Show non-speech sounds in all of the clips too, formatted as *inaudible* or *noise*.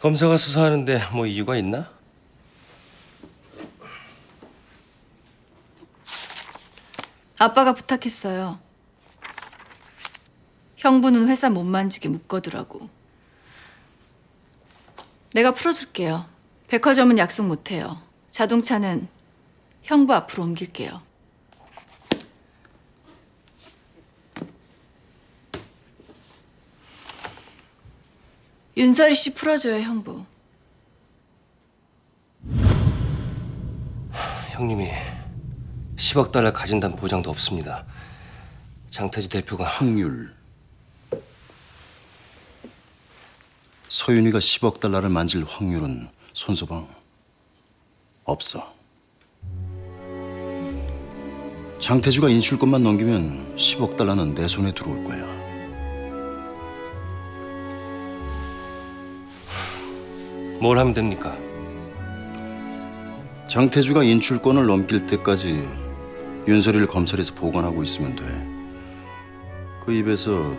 검사가 수사하는데 뭐 이유가 있나? 아빠가 부탁했어요. 형부는 회사 못 만지게 묶어두라고. 내가 풀어줄게요. 백화점은 약속 못해요. 자동차는 형부 앞으로 옮길게요. 윤설이 씨 풀어줘요, 형부. 형님이 10억 달러 가진다는 보장도 없습니다. 장태주 대표가 확률. 서윤이가 10억 달러를 만질 확률은 손소방 없어. 장태주가 인출권만 넘기면 10억 달러는 내 손에 들어올 거야. 뭘 하면 됩니까? 장태주가 인출권을 넘길 때까지 윤설이를 검찰에서 보관하고 있으면 돼. 그 입에서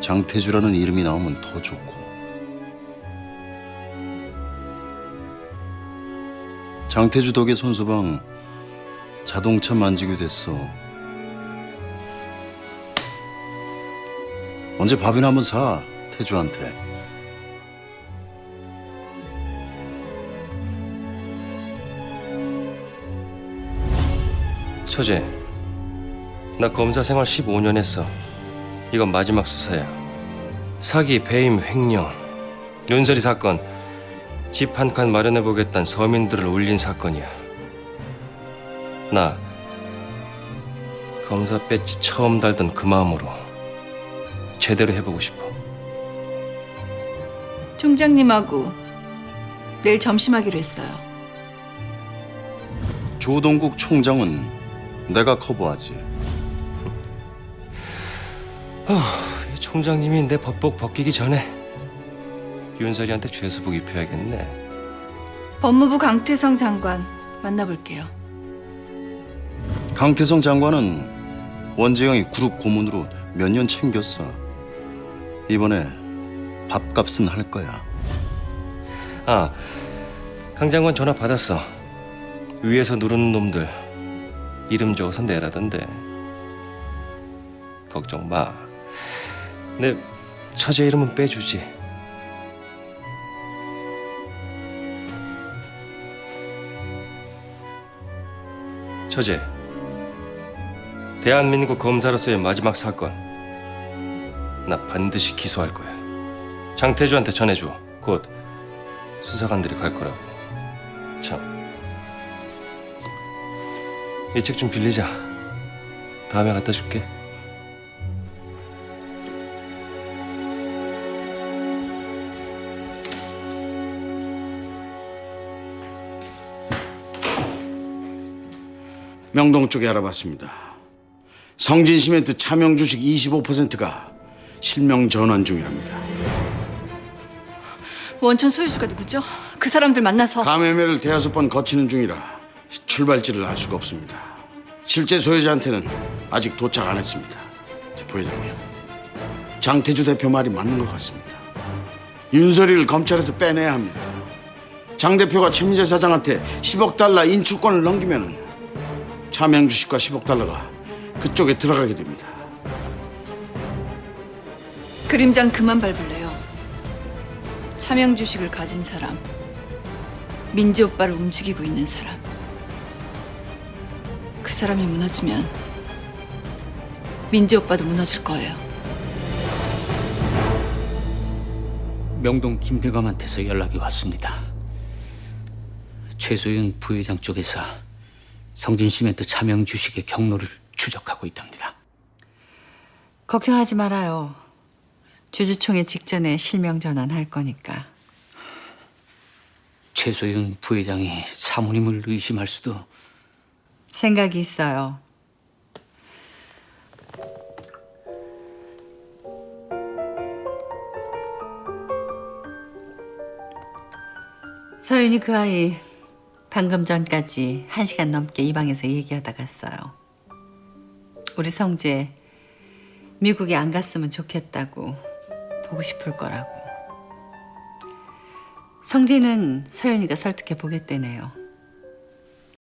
장태주라는 이름이 나오면 더 좋고. 장태주 덕에 손소방 자동차 만지게 됐어. 언제 밥이나 한번 사, 태주한테. 처제, 나 검사 생활 15년 했어. 이건 마지막 수사야. 사기, 배임, 횡령, 윤설이 사건, 집 한 칸 마련해 보겠다는 서민들을 울린 사건이야. 나 검사 배지 처음 달던 그 마음으로 제대로 해보고 싶어. 총장님하고 내일 점심하기로 했어요. 조동국 총장은 내가 커버하지. *laughs* 이 총장님이 내 법복 벗기기 전에 윤설이한테 죄수복 입혀야겠네. 법무부 강태성 장관 만나볼게요. 강태성 장관은 원재영이 그룹 고문으로 몇 년 챙겼어. 이번에 밥값은 할 거야. 아, 강 장관 전화 받았어. 위에서 누르는 놈들 이름 적어서 내라던데. 걱정 마. 내 처제 이름은 빼주지. 처제, 대한민국 검사로서의 마지막 사건. 나 반드시 기소할 거야. 장태주한테 전해줘. 곧 수사관들이 갈 거라고. 참. 이 책 좀 빌리자. 다음에 갖다 줄게. 명동 쪽에 알아봤습니다. 성진 시멘트 차명 주식 25%가 실명 전환 중이랍니다. 원천 소유주가 누구죠? 그 사람들 만나서 감매매를 대여섯 번 거치는 중이라 출발지를 알 수가 없습니다. 실제 소유자한테는 아직 도착 안 했습니다. 저 부회장님, 장태주 대표 말이 맞는 것 같습니다. 윤설이를 검찰에서 빼내야 합니다. 장 대표가 최민재 사장한테 10억 달러 인출권을 넘기면은 차명 주식과 10억 달러가 그쪽에 들어가게 됩니다. 그림장 그만 밟을래요. 차명 주식을 가진 사람, 민지 오빠를 움직이고 있는 사람. 그 사람이 무너지면 민지 오빠도 무너질 거예요. 명동 김대감한테서 연락이 왔습니다. 최소윤 부회장 쪽에서 성진 시멘트 차명 주식의 경로를 추적하고 있답니다. 걱정하지 말아요. 주주총회 직전에 실명 전환할 거니까. 최소윤 부회장이 사모님을 의심할 수도 생각이 있어요. 서윤이 그 아이 방금 전까지 한 시간 넘게 이 방에서 얘기하다 갔어요. 우리 성재 미국에 안 갔으면 좋겠다고 보고 싶을 거라고. 성재는 서연이가 설득해 보겠다네요.